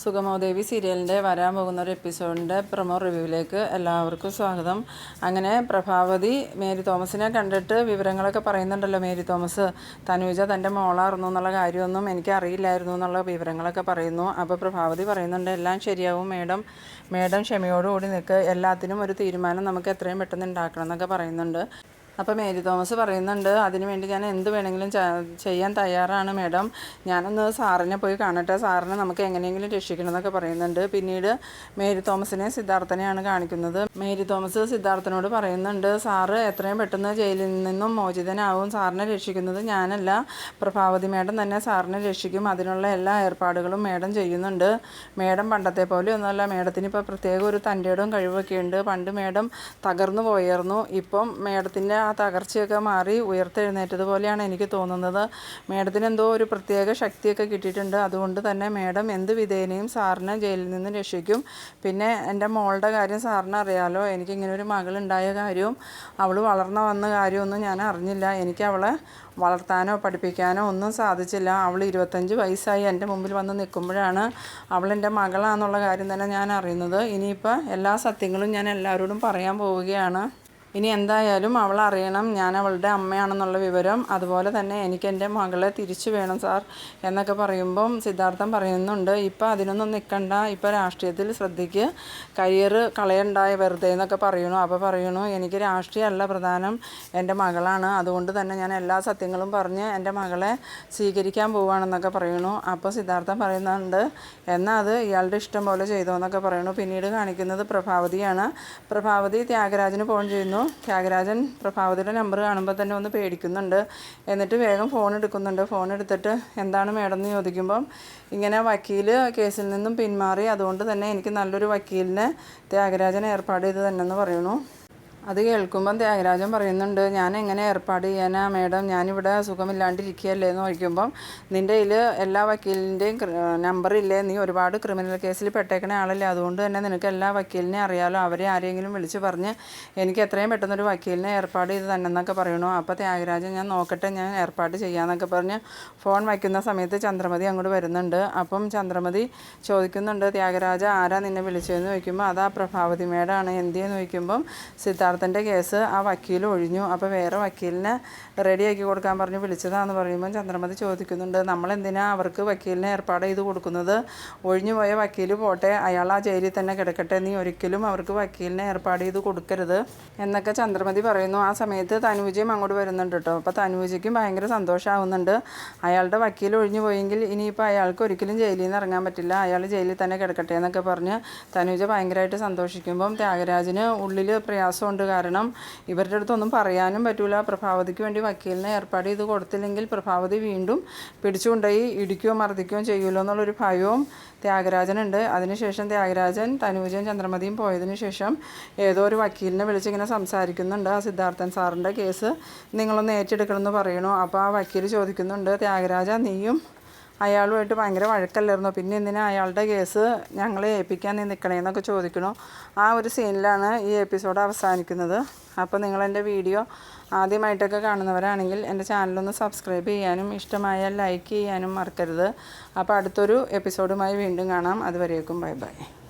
സുഗമോദേവി സീരിയലിന്റെ വരാൻ പോകുന്ന ഒരു എപ്പിസോഡിന്റെ പ്രൊമോ റിവ്യൂവിലേക്ക് എല്ലാവർക്കും സ്വാഗതം. അങ്ങനെ പ്രഭാവതി മേരി തോമസിനെ കണ്ടിട്ട് വിവരങ്ങളൊക്കെ പറയുന്നുണ്ടല്ലോ മേരി തോമസ്. തനുജ തന്റെ മോളായിരുന്നു എന്നുള്ള കാര്യമൊന്നും എനിക്ക് അറിയില്ലായിരുന്നു എന്നുള്ള വിവരങ്ങളൊക്കെ പറയുന്നു. അപ്പോൾ പ്രഭാവതി പറയുന്നുണ്ട് എല്ലാം ശരിയാവും മേഡം. മേഡം ക്ഷമയോടുകൂടി നിൽക്കുക എല്ലാത്തിനും ഒരു തീരുമാനം നമുക്ക് എത്രയും പെട്ടെന്ന് ഉണ്ടാക്കണം എന്നൊക്കെ പറയുന്നുണ്ട്. അപ്പോൾ മേരി തോമസ് പറയുന്നുണ്ട് അതിന് വേണ്ടി ഞാൻ എന്ത് വേണമെങ്കിലും ചെയ്യാൻ തയ്യാറാണ് മേഡം. ഞാനൊന്ന് സാറിനെ പോയി കാണട്ടെ. സാറിനെ നമുക്ക് എങ്ങനെയെങ്കിലും രക്ഷിക്കണം എന്നൊക്കെ പറയുന്നുണ്ട്. പിന്നീട് മേരി തോമസിനെ സിദ്ധാർത്ഥനെയാണ് കാണിക്കുന്നത്. മേരി തോമസ് സിദ്ധാർത്ഥനോട് പറയുന്നുണ്ട് സാറ് എത്രയും പെട്ടെന്ന് ജയിലിൽ നിന്നും മോചിതനാവും. സാറിനെ രക്ഷിക്കുന്നത് ഞാനല്ല. പ്രഭാവതി മേഡം തന്നെ സാറിനെ രക്ഷിക്കും. അതിനുള്ള എല്ലാ ഏർപ്പാടുകളും മേഡം ചെയ്യുന്നുണ്ട്. മേഡം പണ്ടത്തെ പോലെ ഒന്നുമല്ല. മേഡത്തിന് ഇപ്പോൾ പ്രത്യേക ഒരു തന്റെയിടവും കഴിവൊക്കെ ഉണ്ട് പണ്ട് മേഡം തകർന്നു പോയായിരുന്നു. ഇപ്പം മേഡത്തിന്റെ ആ തകർച്ചയൊക്കെ മാറി ഉയർത്തെഴുന്നേറ്റതുപോലെയാണ് എനിക്ക് തോന്നുന്നത്. മേഡത്തിന് എന്തോ ഒരു പ്രത്യേക ശക്തിയൊക്കെ കിട്ടിയിട്ടുണ്ട്. അതുകൊണ്ട് തന്നെ മേഡം എന്ത് വിധേനയും സാറിനെ ജയിലിൽ നിന്ന് രക്ഷിക്കും. പിന്നെ എന്റെ മോളുടെ കാര്യം സാറിന് അറിയാലോ. എനിക്കിങ്ങനെ ഒരു മകളുണ്ടായ കാര്യവും അവൾ വളർന്നു വന്ന കാര്യമൊന്നും ഞാൻ അറിഞ്ഞില്ല. എനിക്ക് അവളെ വളർത്താനോ പഠിപ്പിക്കാനോ ഒന്നും സാധിച്ചില്ല. അവൾ ഇരുപത്തഞ്ച് വയസ്സായി എന്റെ മുമ്പിൽ വന്ന് നിൽക്കുമ്പോഴാണ് അവൾ എന്റെ മകളാണെന്നുള്ള കാര്യം തന്നെ ഞാൻ അറിയുന്നത്. ഇനിയിപ്പോൾ എല്ലാ സത്യങ്ങളും ഞാൻ എല്ലാവരോടും പറയാൻ പോവുകയാണ്. ഇനി എന്തായാലും അവൾ അറിയണം ഞാൻ അവളുടെ അമ്മയാണെന്നുള്ള വിവരം. അതുപോലെ തന്നെ എനിക്ക് എന്റെ മകളെ തിരിച്ചു വേണം സാർ എന്നൊക്കെ പറയുമ്പം സിദ്ധാർത്ഥൻ പറയുന്നുണ്ട്. ഇപ്പം അതിനൊന്നും നിൽക്കണ്ട. ഇപ്പം രാഷ്ട്രീയത്തിൽ ശ്രദ്ധിക്കുക കരിയർ കളയണ്ടായ വെറുതെ എന്നൊക്കെ പറയണു അപ്പോൾ പറയണു എനിക്ക് രാഷ്ട്രീയമല്ല പ്രധാനം. എന്റെ മകളാണ്. അതുകൊണ്ട് തന്നെ ഞാൻ എല്ലാ സത്യങ്ങളും പറഞ്ഞ് എന്റെ മകളെ സ്വീകരിക്കാൻ പോവുകയാണെന്നൊക്കെ പറയണു അപ്പോൾ സിദ്ധാർത്ഥൻ പറയുന്നുണ്ട് എന്നാൽ അത് ഇയാളുടെ ഇഷ്ടം പോലെ ചെയ്തോ എന്നൊക്കെ പറയണു പിന്നീട് കാണിക്കുന്നത് പ്രഭാവതിയാണ്. പ്രഭാവതി ത്യാഗരാജന് ഫോൺ ചെയ്യുന്നു. ത്യാഗരാജൻ പ്രഭാവതിയുടെ നമ്പർ കാണുമ്പോൾ തന്നെ ഒന്ന് പേടിക്കുന്നുണ്ട്. എന്നിട്ട് വേഗം ഫോൺ എടുക്കുന്നുണ്ട്. ഫോൺ എടുത്തിട്ട് എന്താണ് മേഡം എന്ന് ചോദിക്കുമ്പം ഇങ്ങനെ വക്കീൽ കേസിൽ നിന്നും പിന്മാറി. അതുകൊണ്ട് തന്നെ എനിക്ക് നല്ലൊരു വക്കീലിനെ ത്യാഗരാജൻ ഏർപ്പാട് ചെയ്ത് തന്നെ എന്ന് പറയുന്നു. അത് കേൾക്കുമ്പം ത്യാഗരാജൻ പറയുന്നുണ്ട് ഞാൻ എങ്ങനെ ഏർപ്പാട് ചെയ്യാനാ മേഡം? ഞാനിവിടെ സുഖമില്ലാണ്ടിരിക്കുകയല്ലേ? എന്ന് ചോദിക്കുമ്പം നിന്റെ കയ്യിൽ എല്ലാ വക്കീലിന്റെയും നമ്പറില്ലേ നീ ഒരുപാട് ക്രിമിനൽ കേസിൽ പെട്ടേക്കണ ആളല്ലേ. അതുകൊണ്ട് തന്നെ നിനക്ക് എല്ലാ വക്കീലിനെ അറിയാലോ. അവരെ ആരെങ്കിലും വിളിച്ച് പറഞ്ഞ് എനിക്ക് എത്രയും പെട്ടെന്നൊരു വക്കീലിനെ ഏർപ്പാട് ചെയ്ത് തന്നെന്നൊക്കെ പറയണു. അപ്പോൾ ത്യാഗരാജൻ ഞാൻ നോക്കട്ടെ ഞാൻ ഏർപ്പാട് ചെയ്യാമെന്നൊക്കെ പറഞ്ഞ് ഫോൺ വയ്ക്കുന്ന സമയത്ത് ചന്ദ്രമതി അങ്ങോട്ട് വരുന്നുണ്ട്. അപ്പം ചന്ദ്രമതി ചോദിക്കുന്നുണ്ട് ത്യാഗരാജ ആരാ നിന്നെ വിളിച്ചതെന്ന്? ചോദിക്കുമ്പോൾ അതാ പ്രഭാവതി മേഡാണ്. എന്തിയെന്ന്? ചോദിക്കുമ്പം സിദ്ധാർത്ഥന്റെ കേസ് ആ വക്കീൽ ഒഴിഞ്ഞു. അപ്പോൾ വേറെ വക്കീലിനെ റെഡിയാക്കി കൊടുക്കാൻ പറഞ്ഞ് വിളിച്ചതാന്ന് പറയുമ്പോൾ ചന്ദ്രമതി ചോദിക്കുന്നുണ്ട് നമ്മൾ എന്തിനാ അവർക്ക് വക്കീലിനെ ഏർപ്പാട് ചെയ്ത് കൊടുക്കുന്നത്? ഒഴിഞ്ഞു പോയ വക്കീൽ പോട്ടെ അയാൾ ആ ജയിലിൽ തന്നെ കിടക്കട്ടെ നീ ഒരിക്കലും അവർക്ക് വക്കീലിനെ ഏർപ്പാട് ചെയ്ത് കൊടുക്കരുത്. എന്നൊക്കെ ചന്ദ്രമതി പറയുന്നു. ആ സമയത്ത് തനുവിജയും അങ്ങോട്ട് വരുന്നുണ്ട് കേട്ടോ അപ്പോൾ തനുവിജയ്ക്കും ഭയങ്കര സന്തോഷമാവുന്നുണ്ട് അയാളുടെ വക്കീൽ ഒഴിഞ്ഞു പോയെങ്കിൽ ഇനിയിപ്പോൾ അയാൾക്ക് ഒരിക്കലും ജയിലിൽ നിന്ന് ഇറങ്ങാൻ പറ്റില്ല. അയാൾ ജയിലിൽ തന്നെ കിടക്കട്ടെ എന്നൊക്കെ പറഞ്ഞ് തനുജ ഭയങ്കരമായിട്ട് സന്തോഷിക്കുമ്പം ത്യാഗരാജന് ഉള്ളിൽ പ്രയാസമുണ്ട് കാരണം ഇവരുടെ അടുത്തൊന്നും പറയാനും പറ്റൂല. പ്രഭാവതിക്ക് വേണ്ടി വക്കീലിനെ ഏർപ്പാട് ചെയ്ത് കൊടുത്തില്ലെങ്കിൽ പ്രഭാവതി വീണ്ടും പിടിച്ചുകൊണ്ടുപോയി ഇടിക്കുകയോ മർദ്ദിക്കുകയോ ചെയ്യുമല്ലോ എന്നുള്ളൊരു ഭയവും ത്യാഗരാജനുണ്ട്. അതിനുശേഷം ത്യാഗരാജൻ തനൂജയും ചന്ദ്രമതിയും പോയതിനു ശേഷം ഏതോ ഒരു വക്കീലിനെ വിളിച്ചിങ്ങനെ സംസാരിക്കുന്നുണ്ട്. ആ സിദ്ധാർത്ഥൻ സാറിന്റെ കേസ് നിങ്ങളൊന്ന് ഏറ്റെടുക്കണമെന്ന് പറയണു. അപ്പോൾ ആ വക്കീൽ ചോദിക്കുന്നുണ്ട് ത്യാഗരാജ നീയും അയാളുമായിട്ട് ഭയങ്കര വഴക്കല്ലായിരുന്നോ? പിന്നെ എന്തിനാ അയാളുടെ കേസ് ഞങ്ങളെ ഏൽപ്പിക്കാൻ നീ നിൽക്കണേന്നൊക്കെ ചോദിക്കണു. ആ ഒരു സീനിലാണ് ഈ എപ്പിസോഡ് അവസാനിക്കുന്നത്. അപ്പോൾ നിങ്ങളെന്റെ വീഡിയോ ആദ്യമായിട്ടൊക്കെ കാണുന്നവരാണെങ്കിൽ എന്റെ ചാനലൊന്ന് സബ്സ്ക്രൈബ് ചെയ്യാനും ഇഷ്ടമായാൽ ലൈക്ക് ചെയ്യാനും മറക്കരുത്. അപ്പോൾ അടുത്തൊരു എപ്പിസോഡുമായി വീണ്ടും കാണാം. അതുവരേക്കും ബൈ ബൈ.